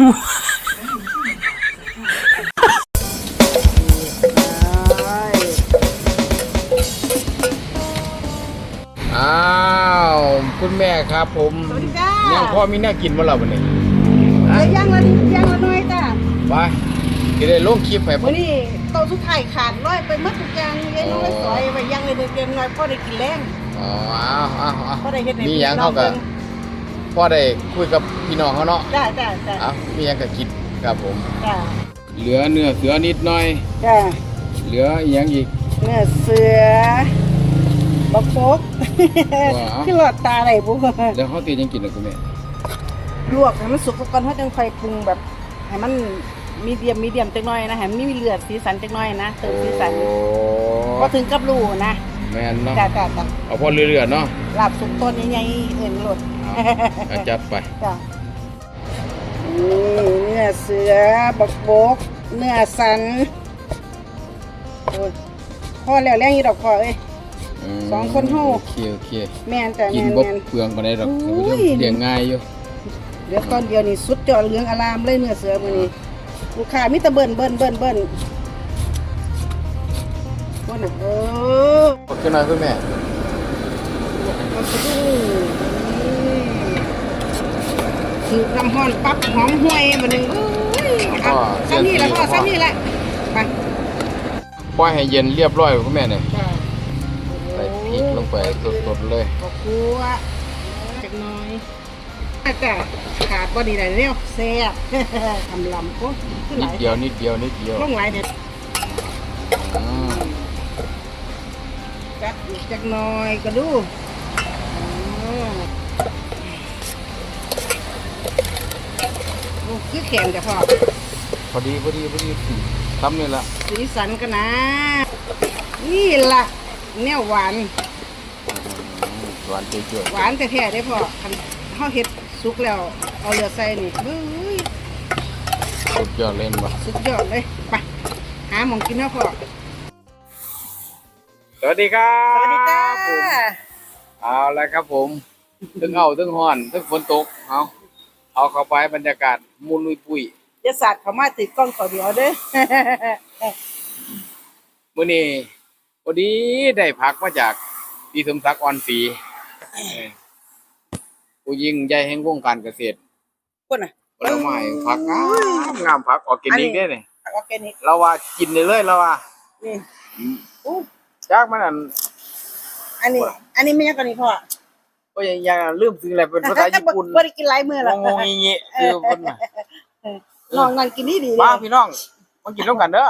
อ้าว คุณแม่ครับผมสวัสดีจ้า ยังพอมีแน่กินบ่ล่ะวันนี้เดี๋ยวย่างละย่างละน้อยจ้าไปจะได้ลงคลิปให้ผวันมนี้โตะสุดท้ายขาดร้อยไปหมัดทุกอย่างยายน้อยสอยไปย่างเลยเดือนน้อยพ่อได้กินแรง อ๋ออ้าวอ้าวอ้าวพ่อได้เฮ็ดให้มีพี่หยังน้อเขางก็เบิ่ง พอได้คุยกับพี่น้องเขาเนาะจ้าจ้าจ้าเอ้ามีหยังก็คิดครับผม จ้าเหลือเนื้อเสือนิดหน่อย จ้าเหลืออีหยังอีก เนื้อเสือบักโฟกว้าว คือหลอดตาอะไรปุ๊บแล้วเขาตียังกินนะคุณแม่ลวกให้มันสุกก่อนเขาจึงค่อยปรุงแบบให้มันมีเดียมมีเดียมจักหน่อยนะให้มันมีเลือดสีสันจักหน่อยนะเติมสีสันโอ้พอถึงกับรูนะ แม่นเนาะจ้าจ้าจ้าเอาพอเรื่อยๆเนาะลาบสุกต้นใหญ่ๆเอื่นหลดเอาจัดไปจ้ะนี่เนื้อเสือบักบก เนื้อสันโอ้ยพ่อแล้วแรงอีดอกพ่อเอ้ย มสองคนเฮาโอเคโอเคแม่นแต่กิแม่นนบ่แม่น เปลืองปานใดดอกอุ้ท่านผู้ชยมเลี้ยงง่ายอยู่เดี๋ยวตอนเดียวนี่สุดยอดเหลืองอารามเลยเนื้อเสือมื้อนี้ลูกค้ามีแต่เบิ่นเบิ่นเบิ่นเบิ่น ว่าน่ะเออขอบคุณนะคุณแม่มันสิดูถือน้ำห้อนปั๊บหอมห่วยมาหนึ่งอุ้ยเอาซ้ำนี่แหละพ่อซ้ำนี่แหละไปปล่อยให้เย็นเรียบร้อยคุณแม่เนี่ยจ้ะใส่พริกลงไปสดๆเลยขอบคุณจักหน้อยอาจจะขาดบอดีได้เร็วแซ่บทำลำโอ้ขึ้นหนิลาดยเดียวนิดเดียวนิดเดียวลงหลายเนี่ย อีกจักหน้อยก็ดูอืมโอ้คือแข็งแต่พอพอดีพอดีพอดีทำนี่ละสีสันกันนะ นี่ล่ะแนวหวานอืมหวานเจ๋อหวานแต่แท้ๆได้พอคันเขาเฮ็ดสุกแล้ว เอาเลือดใส่นี่เฮ้ยๆสุดยอดเล่นปะสุดยอดเลยไปหาหมองกินเนาะพ่อ สวัสดีครับสวัสดีจ้าผมเอาละครับผมถึงเอาถึงห้อนถึงฝนตกเอาเอาเข้าไปบรรยากาศมุนลุยปุยเดี๋ยวสัตว์เขามาติดกล้องเขาเดียวเด้อมื้อนี้พอดีได้พักมาจากพี่สมศักดิ์อ่อนศรีเออผู้ยิ่งใหญ่แห่งวงการเกษตรคนน่ะผลไม้ผักงามงามผักออร์แกนิกอันนี้เด้เนี่ยออร์แกนิกเราว่ากินได้เลยเราว่านี่อืมอู้ จากมันอันอันนี้ อันนี้ไม่ยังกันนี่พ่อก็ยังยังลืมถึงอะไรเป็นภาษาญี่ปุ่นบ่ได้กินหลายมื้อแล้วงงๆงี้ๆคือคนน่ะน้องนั่นกินดีดีมาพี่น้องมากินร่วมกันเด้อ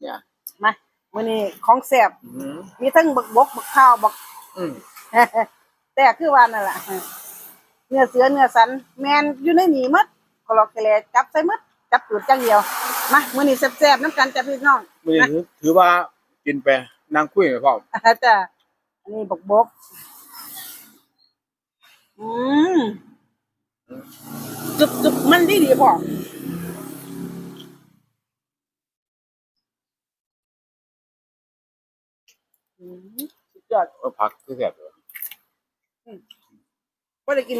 เนี่ยมามื้อนี้ของแซ่บอืมมีทั้งบักบกบักข้าวบักอืมแต่คือว่านั่นแหละเนื้อเสือเนื้อสัน แมนอยู่ในนี่หมดกรอกแกลจับใส่หมดจับจุดจังเดียวมามื้อนี้แซ่บๆน้ำกันจ้ะพี่น้องมื้อนี้ถือถือว่ากินไป นั่งคุยกับพ่อมจ้ะอันนี้บกบก อืมจุบจุบมันดีดีพ่ออืมสุดยอดเออผักคือแซ่บเลยก็ได้กิน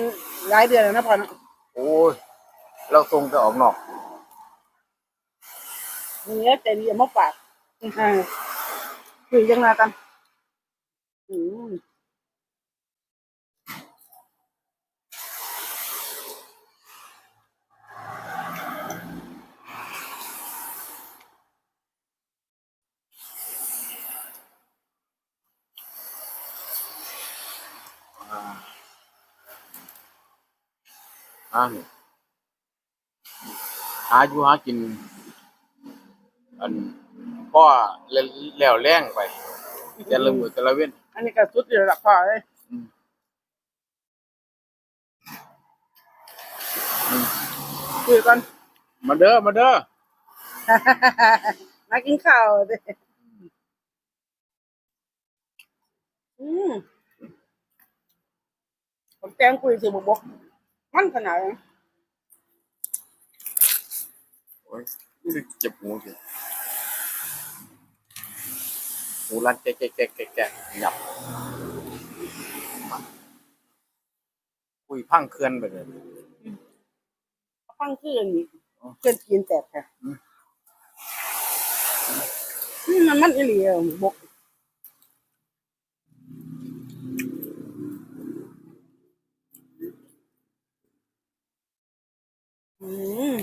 หลายเดือนแล้วนะพ่อนะโอ้ย เราส่งแต่ออกนอก เนื้อแต่ดีเอามาฝากอ่า คุยจังเลยกั พ่อแล้วแรงไปแต่ละมื้อแต่ละเว้นอันนี้ก็สุดอยู่ละพ่อเลยอืมอืมคุยกันมาเด้อมาเด้อมากินข้าวเด้อืมผมแกงคุยสิบกบกมันขนาดไหนโอ้ยรู้สึกเจ็บหูสิ หูรันแกะแกะแกะแกะแกะหยับคุยพังเคลื่อนไปเลยฟังคืออันนี้เกินกินแตกค่ะนี่มันมันอีหลีอะบกอืม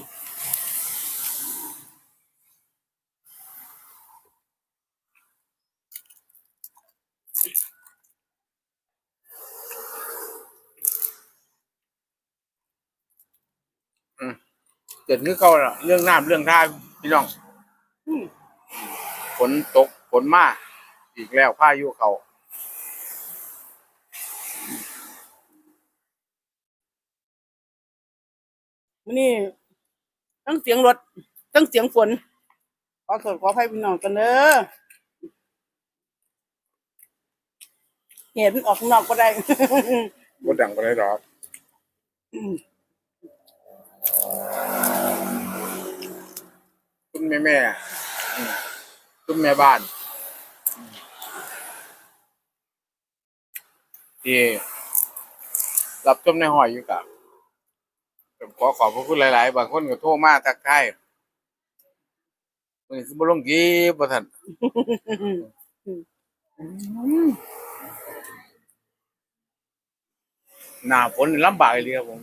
เกิดขึ้นเขาละเรื่องน้ำเรื่องท่าพี่น้องอืมฝนตกฝนมาอีกแล้วพายุเขามันนี่ทั้งเสียงรถทั้งเสียงฝนขอโทษขออภัยพี่น้องกันเด้อเห็นออกข้างนอกก็ได้บ่ดังบ่ได้ดอก คุณแม่แม่คุณแม่บ้านที่รับชมในหอยอยู่กับผมขอขอบพระคุณหลาย ๆ บางคนก็โทรมาทักทายมันคือบ่ลงกีบ่ทันหน้าฝนลำบากเลยครับผม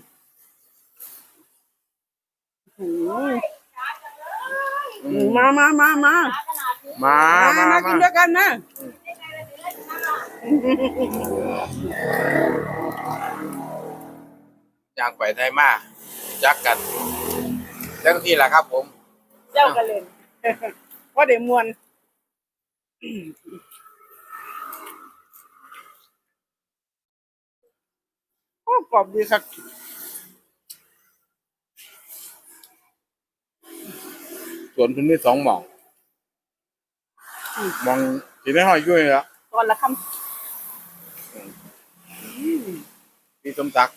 อื มมามามามามามามามามากินด้วยกันนะย่างไปไทยมาจักกันจังที่แหละครับ ผม เจ้ากันเล่นว่าเดี๋ยวมวนโอ้กรอบดีครั สวนเพื้นที่สองหม่องหมองที่ได้ห้อยยุ่ยแล้วตอนละคพี่สมศักดิ์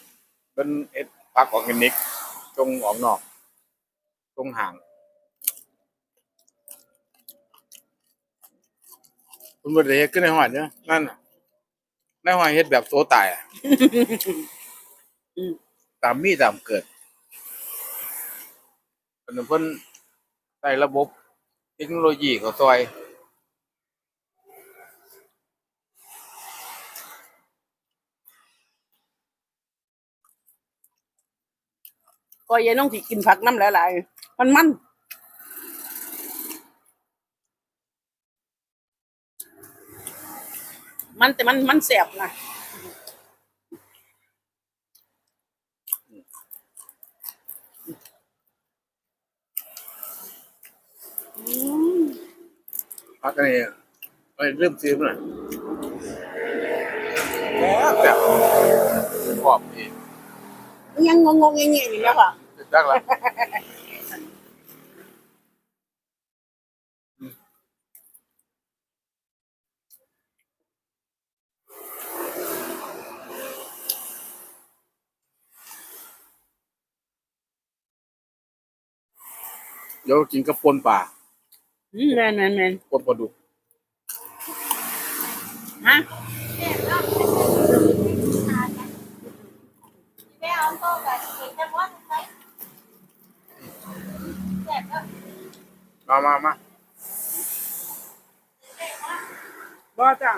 เป็นเอ็ดพักออร์แกนิกจงออกนอกจงห่างคุณบริเฮ็ดขึ้นในหอยเนี่ยนั่นน่ะในหอยเฮ็ดแบบโซตายอะตามมีตามเกิดเป็นเพิ่น ใส่ระบบเทคโนโลยีเขาซอยก็ยายน้องที่กินผักน้ำหลายๆมันมันมันแต่มันมันแสบนะ พักกันนี่เอ้ยเริ่มซื้อมาหน่อยแล้วแบบขอบดียังงงงๆเงี้ยๆอยู่แล้วค่ะจักละเดี๋ยวกินกับปนป่า อืมแมนแมนแมนปนปลาดุกฮะแม่เอาโต๊ะกับเด็กจะว่าไหมแซ่บแล้วมามามาบ่จ้า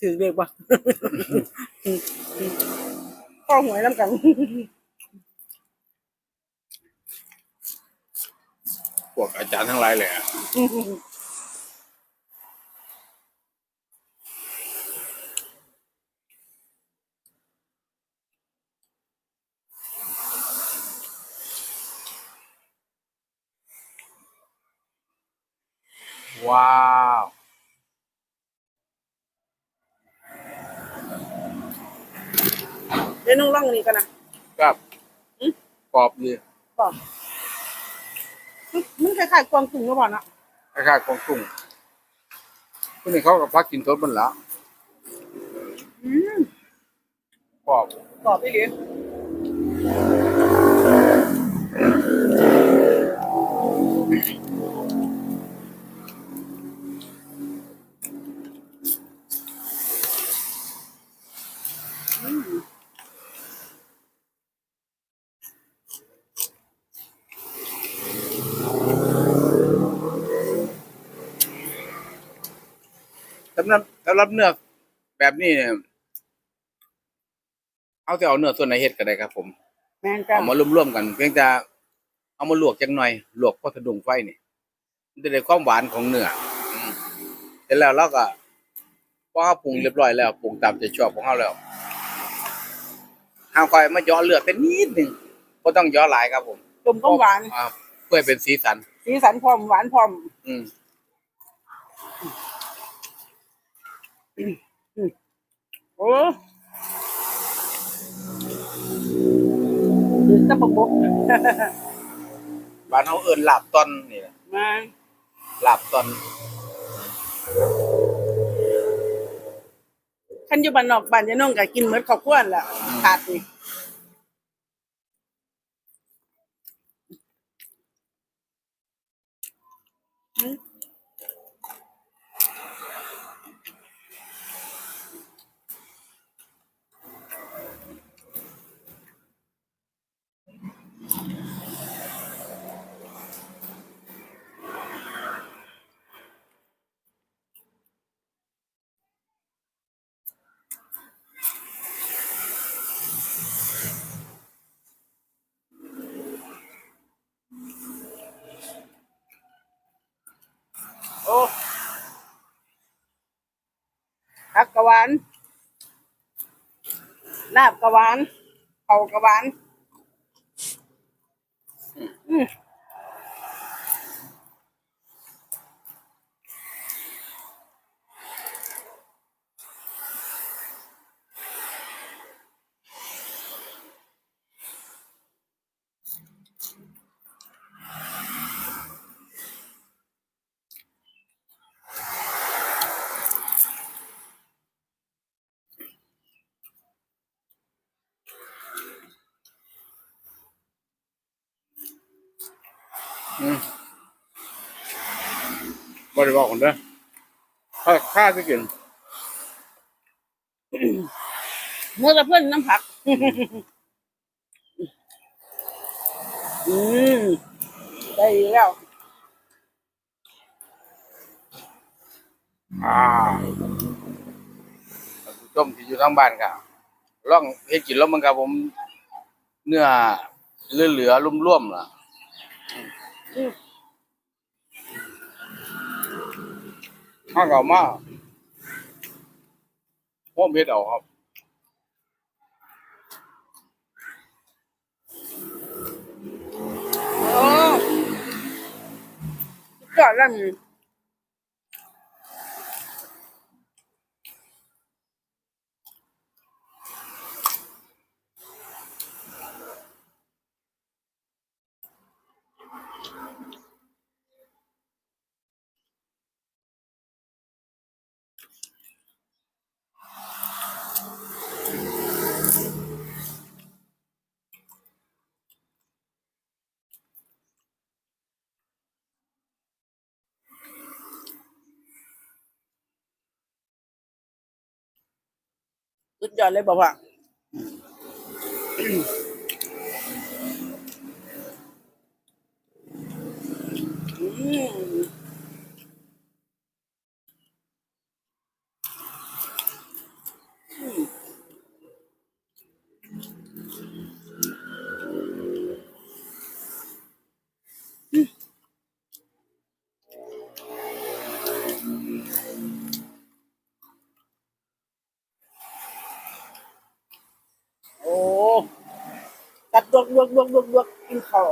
ถือเด็กปะข้อหวยน้ำกัน พวกอาจารย์ทั้งหลายเลยอะว้าวเดี๋ยวนุ่งร่องนี่กันนะครับอืมกรอบดีบอก มันคล้ายๆกวางตุ้งหรือเปล่านะคล้ายๆกวางตุ้งพวกนี้เขากับพักกินสดมันละอืมกรอบกรอบไปเลำหรับสำหรับเนื้อแบบนี้เนี่ยเอาแต่เอาเนื้อส่วนไหนเฮ็ดก็ได้ครับ ผมแม่นจ้ะเอามารวมๆกัน เพียงแต่เอามาลวกจังหน่อย ลวกพอสะดุ้งไฟนี่มันจะได้ความหวานของเนื้ออืมเสร็จแล้วเราก็พอเราปรุงเรียบร้อยแล้วปรุงตามใจชอบของเราแล้วห้ามคอยมาย่อเลือดเป็นนิดหนึ่งก็ต้องย่อหลายครับผม ต้มก็หวาน อ่าเพื่อให้เป็นสีสัน สีสันพร้อมหวานพร้อม อืม โอ้คือตะบกบกบ้านเขาเอิ้นลาบตอนนี่แหละมาลาบตอนคันอยู่บ้านนอกบ้านยาน้องก็กินเหมือนข้าวคั่วนล่ะขาดนี่อืม ผักกะหวานลาบกะหวานเผากะหวาน อืม บริบอกคนเด้อข้าข้าจะกินเมื่อกับเพื่อนน้ำผัก อืมได้แล้วอ่าท่านผู้ชมที่อยู่ทางบ้านครับลองเฮ็ดกินแล้วมันครับผม เนื้อเหลือๆร่วมๆล่ะอืม ข้าเก่ามากพ่อเฮ็ดเอาครับโอ้ก็แล้วมี สุดยอดเลยบอกว่าอืม โอ้ ตัดดวกดวกดวกดวกดวกกินข้าว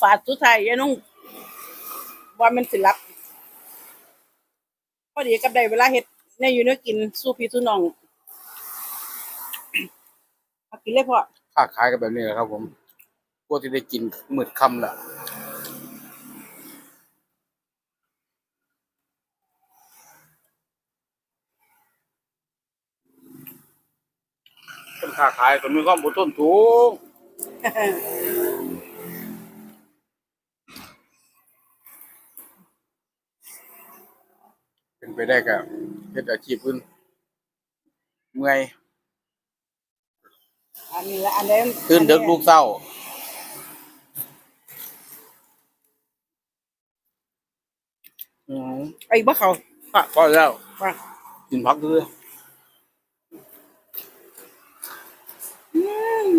ฝาดสุดท้ายยายน้องว่ามันสิรับพอดีกับได้เวลาเฮ็ดในอยู่เนื้อกินสู้พี่สู้น้องเอากินเลยพ่อค้าขายกันแบบนี้แหละครับ ผมพวกที่ได้กินมืดค่ำละค้าขายต้องมีความอดทนสูงเป็น ไปได้ก็เฮ็ดอาชีพอื่นเมื่อยอันนี้ละอันนี้ตื่นดึกลูกเศร้าอืมไอ้บ่เขาปะพอแล้วปะกินพักด้วยอืม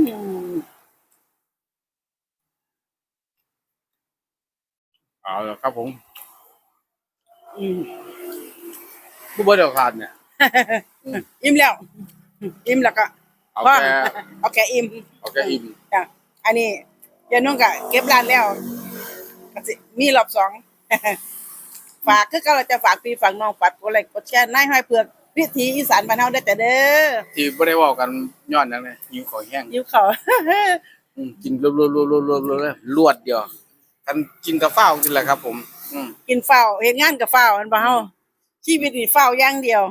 เอาละครับผม อืม ผู้บริหารเนี่ย อิ่มแล้ว อิ่มแล้วก็เอาพ่อแค่เอาแค่อิ่มเอาแค่อิ่มจ้ะอันนี้ยายนุ่งก็เก็บร้านแล้วก็สิมีรอบสอง ฝากคือก็เราจะฝากพี่ฝากน้องฝากกดไลค์กดแชร์นายห้อยเผือกวิถีอีสานบ้านเฮาได้แต่เด้อที่บ่ได้เว้ากันย้อนหยังเลยหิวข้าวแห้งยิ้วเขา อืมกินรวดๆๆๆๆๆรวดเดียวกันกินกาแฟกินแหละครับ ผม อืม กินเฝ้าวเฮ็ดงานกับเฝ้าวมันบ่เฮา ชีวิตนี่เฝ้าวอย่างเดียว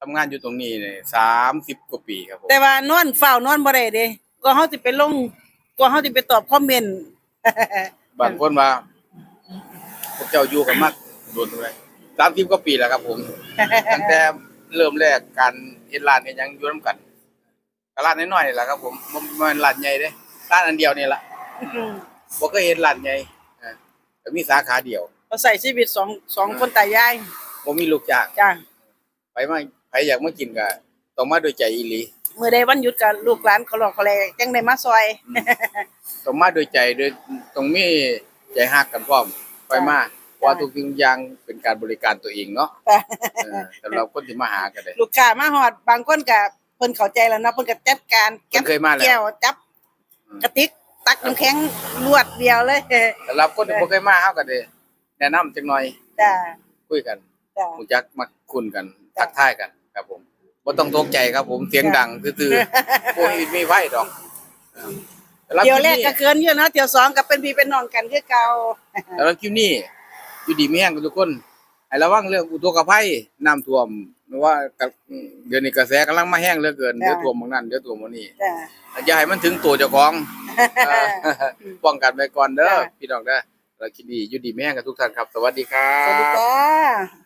ทำงานอยู่ตรงนี้เนี่ย30กว่าปีครับผม แต่ว่านอนเฝ้าวนอนบ่ได้เด้ก็เฮาสิไปลงก็เฮาสิไปตอบคอมเมนต์ บางคนว่าพวกเจ้าอยู่กันมาโดนเลย30กว่าปีแล้วครับผม ตั้งแต่เริ่มแรกการเฮ็ดร้านเฮ็ดหยังอยู่นํกันก็ร้านน้อยๆนี่แหละครับ ผมบ่บ่แม่นร้านใหญ่เด้ร้านอันเดียวนี่ล่ะบ่เคยเห็นร้านใหญ่อ่าแต่มีสาขาเดียว เราใส่ชีวิตสองสองคนตายาย บ่มีลูกจ้างจ้าไปมาใครอยากมากินก็ต้องมาด้วยใจอีหลีมื้อใดวันหยุดก็ลูกหลานเขาหลอกเขาแลจังได้มาซอย ต้องมาด้วยใจด้วยต้องมีใจฮักกันพร้อมไปมาเพราะว่าทุกสิ่งอย่างเป็นการบริการตัวเองเนาะเออสำหรับคนที่มาหากันได้ลูกค้ามาฮอดบางคนก็เพิ่นเข้าใจแล้วเนาะเพิ่นก็จัดการเพิ่นเคยมาแล้ว แก้วจับอืมกระติกตักน้ำแข็งรวดเดียวเลยสำหรับคนที่บ่เคยมาเฮาก็ได้แนะนำจักหน่อยจ้าคุคุยกัน จ้ารู้จักมาคุ้นกันทักทายกันครับผมบ่ต้องตกใจครับผมเสียงดังซื่อๆบ่มีมีไฟดอกสำหรับเที่ยวแรกคลิก็ปนี้เกินอยู่เนาะเที่ยวสองก็เป็นพี่เป็นน้องกันคือเก่าสำหรับคลิปนี้อยู่ดีมีแห้งกันทุกคนให้ระวังเรื่องอุทกภัยน้ำท่วมหรือว่าเดี๋ยวนี้กระแสกำลังมาแห้งเหลือเกินเดี๋ยวท่วมบางนั้นเดี๋ยวท่วมบางนี้จ้าอย่าให้มันถึงตัวเจ้าของ เออป้องกันไว้ก่อนเด้อจ้ะ พี่น้องเด้อแล้วคิดดีอยู่ดีแม่งกับทุกท่านครับ สวัสดีครัสวัสดีบ จ้า